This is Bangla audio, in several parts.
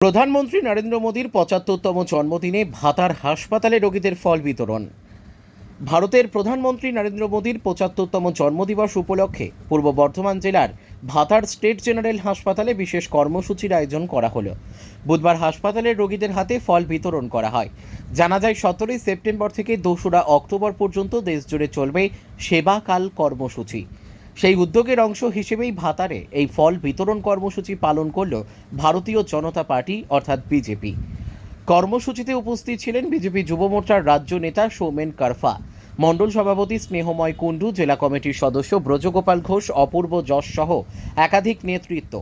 প্রধানমন্ত্রী নরেন্দ্র মোদীর পঁচাত্তরতম জন্মদিনে ভাতার হাসপাতালে রোগীদের ফল বিতরণ। ভারতের প্রধানমন্ত্রী নরেন্দ্র মোদীর পঁচাত্তরতম জন্মদিবস উপলক্ষে পূর্ব বর্ধমান জেলার ভাতার স্টেট জেনারেল হাসপাতালে বিশেষ কর্মসূচির আয়োজন করা হলো। বুধবার হাসপাতালের রোগীদের হাতে ফল বিতরণ করা হয়। জানা যায়, সতেরোই সেপ্টেম্বর থেকে দোসরা অক্টোবর পর্যন্ত দেশজুড়ে চলবে সেবাকাল কর্মসূচি। সেই উদ্যোগের অংশ হিসেবেই ভাতারে এই ফল বিতরণ কর্মসূচি পালন করল ভারতীয় জনতা পার্টি, অর্থাৎ বিজেপি। কর্মসূচিতে উপস্থিত ছিলেন বিজেপি যুব মোর্চার রাজ্য নেতা সৌমেন কারফা, মণ্ডল সভাপতি স্নেহময় কুণ্ডু, জেলা কমিটির সদস্য ব্রজগোপাল ঘোষ, অপূর্ব যশ সহ একাধিক নেতৃত্ব।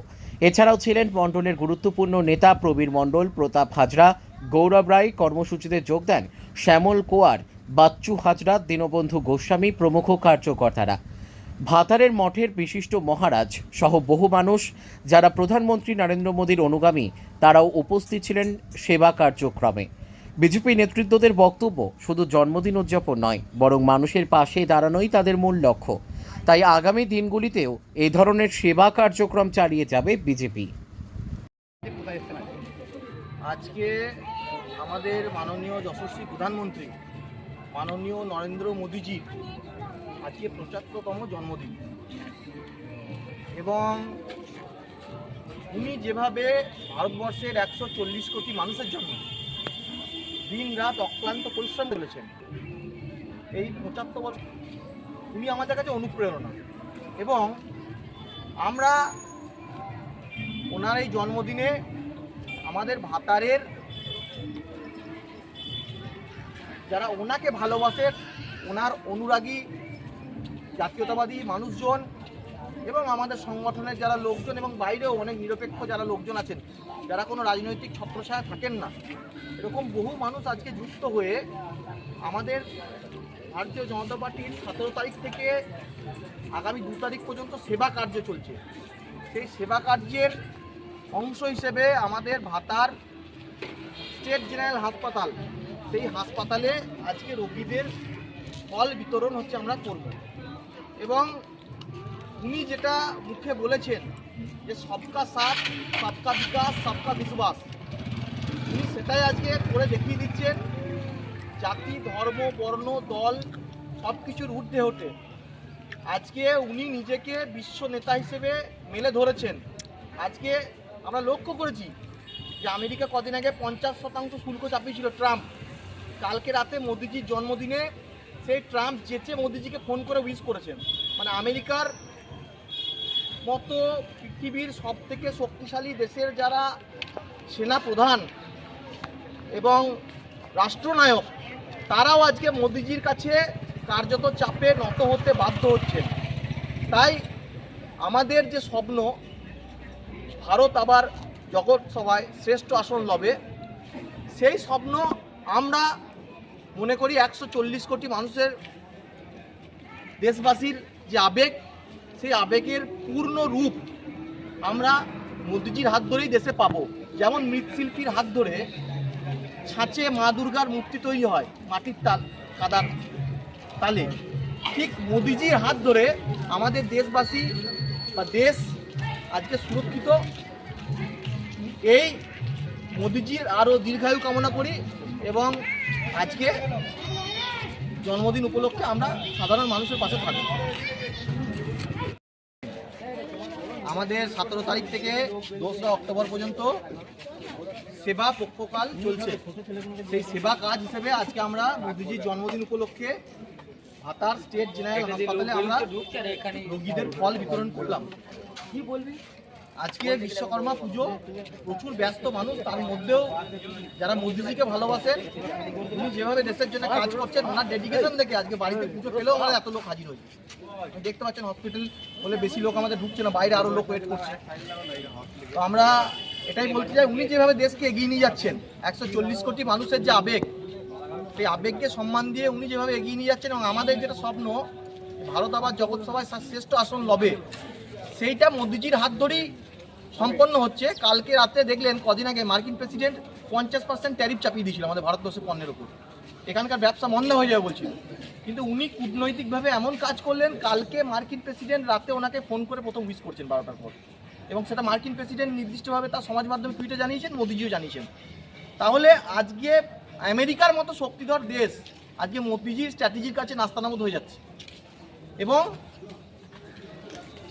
এছাড়াও ছিলেন মণ্ডলের গুরুত্বপূর্ণ নেতা প্রবীর মণ্ডল, প্রতাপ হাজরা, গৌরব রায়, কর্মসূচিতে যোগ দেন শ্যামল কোয়ার, বাচ্চু হাজরা, দীনবন্ধু গোস্বামী প্রমুখ কার্যকর্তারা। ভাতারের মঠের বিশিষ্ট মহারাজ সহ বহু মানুষ যারা প্রধানমন্ত্রী নরেন্দ্র মোদীর অনুগামী, তারাও উপস্থিত ছিলেন সেবা কার্যক্রমে। বিজেপি নেতৃত্বদের বক্তব্য শুধু জন্মদিন উদযাপন নয়, বরং মানুষের পাশে দাঁড়ানোই তাদের মূল লক্ষ্য। তাই আগামী দিনগুলিতেও এই ধরনের সেবা কার্যক্রম চালিয়ে যাবে বিজেপি। আজকে আমাদের মাননীয় যশস্বী প্রধানমন্ত্রী, মাননীয় নরেন্দ্র মোদীজির আজকে পঁচাত্তরতম জন্মদিন। এবং উনি যেভাবে ভারতবর্ষের একশো চল্লিশ কোটি মানুষের জন্য দিন রাত অক্লান্ত পরিশ্রম করেছেন, এই পঁচাত্তর বছর উনি আমাদের কাছে অনুপ্রেরণা। এবং আমরা ওনার এই জন্মদিনে আমাদের ভাতারের যারা ওনাকে ভালোবাসেন ওনার অনুরাগী জাতীয়তাবাদী মানুষজন এবং আমাদের সংগঠনের যারা লোকজন এবং বাইরেও অনেক নিরপেক্ষ যারা লোকজন আছেন, যারা কোনো রাজনৈতিক ছত্রছায়া থাকেন না, এরকম বহু মানুষ আজকে যুক্ত হয়ে আমাদের ভারতীয় জনতা পার্টির সতেরো তারিখ থেকে আগামী দু তারিখ পর্যন্ত সেবা কার্য চলছে। সেই সেবা কার্যের অংশ হিসেবে আমাদের ভাতার স্টেট জেনারেল হাসপাতাল, সেই হাসপাতালে আজকে রোগীদের ফল বিতরণ হচ্ছে আমরা করব। এবং উনি যেটা মুখে বলেছেন যে সবকা সাথ, সবকা বিকাশ, সবকা বিশ্বাস। উনি সেটাই আজকে করে দেখিয়ে দিচ্ছেন। জাতি, ধর্ম, বর্ণ, দল সব কিছুর ঊর্ধ্বে ওঠে। আজকে উনি নিজেকে বিশ্ব নেতা হিসেবে মেলে ধরেছেন। আজকে আমরা লক্ষ্য করেছি যে আমেরিকা কদিন আগে পঞ্চাশ শতাংশ শুল্ক চাপিয়েছিল ট্রাম্প। কালকে রাতে মোদিজির জন্মদিনে সেই ট্রাম্প যেচে মোদিজিকে ফোন করে উইশ করেছেন মানে আমেরিকার মতো পৃথিবীর সব থেকে শক্তিশালী দেশের যারা সেনা প্রধান এবং রাষ্ট্রনায়ক, তারাও আজকে মোদিজির কাছে কার্যত চাপে নত হতে বাধ্য হচ্ছেন। তাই আমাদের যে স্বপ্ন, ভারত আবার জগৎসভায় শ্রেষ্ঠ আসন লবে, সেই স্বপ্ন আমরা মনে করি একশো চল্লিশ কোটি মানুষের দেশবাসীর যে আবেগ, সেই আবেগের পূর্ণ রূপ আমরা মোদিজির হাত ধরেই দেশে পাবো। যেমন মৃৎশিল্পীর হাত ধরে ছাঁচে মা দুর্গার মূর্তি তৈরি হয়, মাটির তাল, কাদার তালে। ঠিক মোদিজির হাত ধরে আমাদের দেশবাসী বা দেশ আজকে সুরক্ষিত। এই মোদিজির আরও দীর্ঘায়ু কামনা করি এবং আজকে জন্মদিন উপলক্ষে আমরা সাধারণ মানুষের পাশে থাকি। আমাদের সতেরো তারিখ থেকে দোসরা অক্টোবর পর্যন্ত সেবা পক্ষকাল চলছে। সেই সেবা কাজ হিসেবে আজকে আমরা মোদিজির জন্মদিন উপলক্ষে ভাতার স্টেট জেনারেল হাসপাতালে আমরা রোগীদের ফল বিতরণ করলাম। কি বলবি আজকে বিশ্বকর্মা পুজো, প্রচুর ব্যস্ত মানুষ, তার মধ্যেও যারা মোদিজিকে ভালোবাসেন উনি যেভাবে দেশের জন্য কাজ করছেন, ওনার ডেডিকেশন দেখে আজকে বাড়িতে পুজো পেলেও আমাদের এত লোক হাজির হয়েছে দেখতে পাচ্ছেন হসপিটাল বলে বেশি লোক আমাদের ঢুকছে না, বাইরে আরও লোক ওয়েট করছে। তো আমরা এটাই বলতে চাই, উনি যেভাবে দেশকে এগিয়ে নিয়ে যাচ্ছেন, একশো চল্লিশ কোটি মানুষের যে আবেগ, সেই আবেগকে সম্মান দিয়ে উনি যেভাবে এগিয়ে নিয়ে যাচ্ছেন এবং আমাদের যেটা স্বপ্ন, ভারত আবার জগৎসভায় শ্রেষ্ঠ আসন লবে, সেইটা মোদিজির হাত ধরেই সম্পন্ন হচ্ছে। কালকে রাতে দেখলেন কদিন আগে মার্কিন প্রেসিডেন্ট পঞ্চাশ পার্সেন্ট ট্যারিফ চাপিয়ে দিয়েছিল আমাদের ভারতবর্ষের পণ্যের উপর এখানকার ব্যবসা মন্দা হয়ে যাবে বলছিল। কিন্তু উনি কূটনৈতিকভাবে এমন কাজ করলেন, কালকে মার্কিন প্রেসিডেন্ট রাতে ওনাকে ফোন করে প্রথম উইশ করছেন বারোটার পর। এবং সেটা মার্কিন প্রেসিডেন্ট নির্দিষ্টভাবে তার সমাজ মাধ্যমে টুইটে জানিয়েছেন, মোদিজিও জানিয়েছেন। তাহলে আজকে আমেরিকার মতো শক্তিধর দেশ আজকে মোদিজির স্ট্র্যাটেজির কাছে নাস্তানাবুদ হয়ে যাচ্ছে। এবং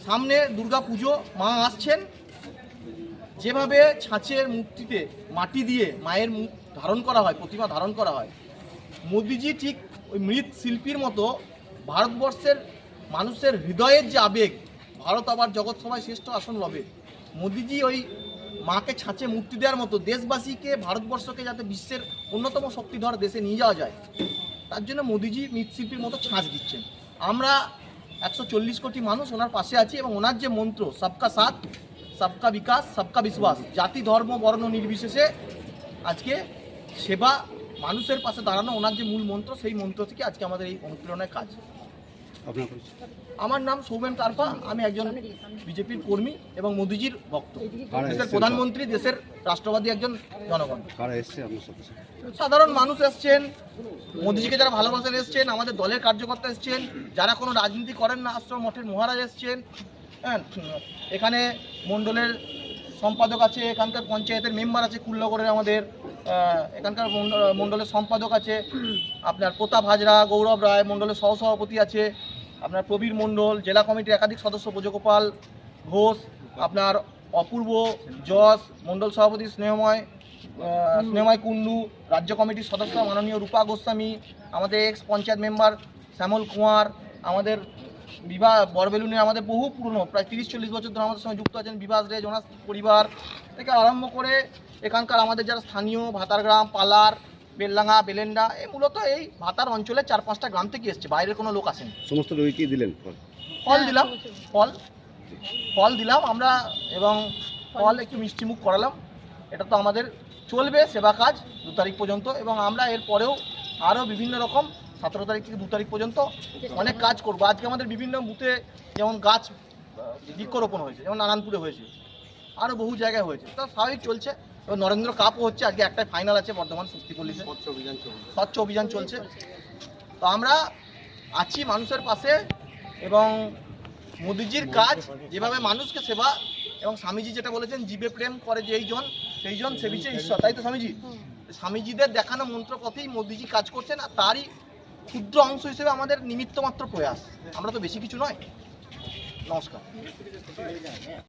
সামনে দুর্গা পুজো মা আসছেন। যেভাবে ছাঁচের মূর্তিতে মাটি দিয়ে মায়ের মুখ ধারণ করা হয়, প্রতিমা ধারণ করা হয়, মোদিজি ঠিক ওই মৃৎ শিল্পীর মতো ভারতবর্ষের মানুষের হৃদয়ের যে আবেগ, ভারত আবার জগৎ সভায় শ্রেষ্ঠ আসন লবে। মোদিজি ওই মাকে ছাঁচে মুক্তি দেওয়ার মতো দেশবাসীকে, ভারতবর্ষকে যাতে বিশ্বের অন্যতম শক্তিধর দেশে নিয়ে যাওয়া যায়, তার জন্য মোদিজি মৃৎশিল্পীর মতো ছাঁচ দিচ্ছেন। আমরা একশো চল্লিশ কোটি মানুষ ওনার পাশে আছি এবং ওনার যে মন্ত্র, সবকা সাথ সবকা বিকাশ সবকা বিশ্বাস। জাতি ধর্ম বর্ণ নির্বিশেষে আজকে সেবা মানুষের পাশে দাঁড়ানো ওনার যে মূল মন্ত্র সেই মন্ত্র থেকে আজকে আমাদের এই অনুপ্রেরণার কাজ। আমার নাম সৌমেন কারপা আমি একজন বিজেপির কর্মী এবং মোদিজির ভক্ত। দেশের প্রধানমন্ত্রী দেশের রাষ্ট্রবাদী একজন জনগণ। সাধারণ মানুষ এসছেন মোদিজিকে যারা ভালোবাসেন এসছেন আমাদের দলের কার্যকর্তা এসছেন যারা কোনো রাজনীতি করেন না আশ্রম মঠের মহারাজ এসছেন এখানে মণ্ডলের সম্পাদক আছে, এখানকার পঞ্চায়েতের মেম্বার আছে কুল্লগড়ের আমাদের এখানকার মণ্ড- মণ্ডলের সম্পাদক আছে। আপনার প্রতাপ হাজরা, গৌরব রায় মণ্ডলের সহসভাপতি আছে। আপনার প্রবীর মণ্ডল জেলা কমিটির একাধিক সদস্য ব্রজগোপাল ঘোষ, আপনার অপূর্ব যশ মণ্ডল সভাপতি স্নেহময় স্নেহময় কুন্ডু রাজ্য কমিটির সদস্য মাননীয় রূপা গোস্বামী, আমাদের এক্স পঞ্চায়েত মেম্বার শ্যামল কুমার, আমাদের বিবাহ বরবেলুনে আমাদের বহু পুরনো প্রায় তিরিশ চল্লিশ বছর ধরে আমাদের সঙ্গে যুক্ত আছেন বিভাস রে জোনাস পরিবার থেকে আরম্ভ করে এখানকার আমাদের যারা স্থানীয় ভাতারগ্রাম পালার বেললাঙ্গা বেলেন্ডা এ মূলত এই ভাতার অঞ্চলে চার পাঁচটা গ্রাম থেকে এসছে বাইরের কোনো লোক আসেনি। সমস্ত রোগীকে দিলেন? ফল? ফল দিলাম ফল ফল দিলাম আমরা এবং ফল একটু মিষ্টিমুখ করালাম। এটা তো আমাদের চলবে সেবা কাজ দু তারিখ পর্যন্ত এবং আমরা এর পরেও আরও বিভিন্ন রকম সতেরো তারিখ থেকে দু তারিখ পর্যন্ত অনেক কাজ করব। আজকে আমাদের বিভিন্ন বুথে যেমন গাছ বৃক্ষরোপণ হয়েছে যেমন নারায়ণপুরে হয়েছে আরও বহু জায়গায় হয়েছে। তো স্বাভাবিক চলছে। এবং নরেন্দ্র কাপও হচ্ছে আজকে একটাই ফাইনাল আছে বর্ধমান শক্তিপল্লীতে স্বচ্ছ অভিযান চলছে। তো আমরা আছি মানুষের পাশে এবং মোদিজির কাজ যেভাবে মানুষকে সেবা এবং স্বামীজি যেটা বলেছেন জীবে প্রেম করে যেই জন সেই জন সে বিচে ঈশ্বর। তাই তো স্বামীজি? স্বামীজিদের দেখানো মন্ত্র পথেই মোদিজি কাজ করছেন আর তারই ক্ষুদ্র অংশ হিসেবে আমাদের নিমিত্ত মাত্র প্রয়াস। আমরা তো বেশি কিছু নয়। নমস্কার।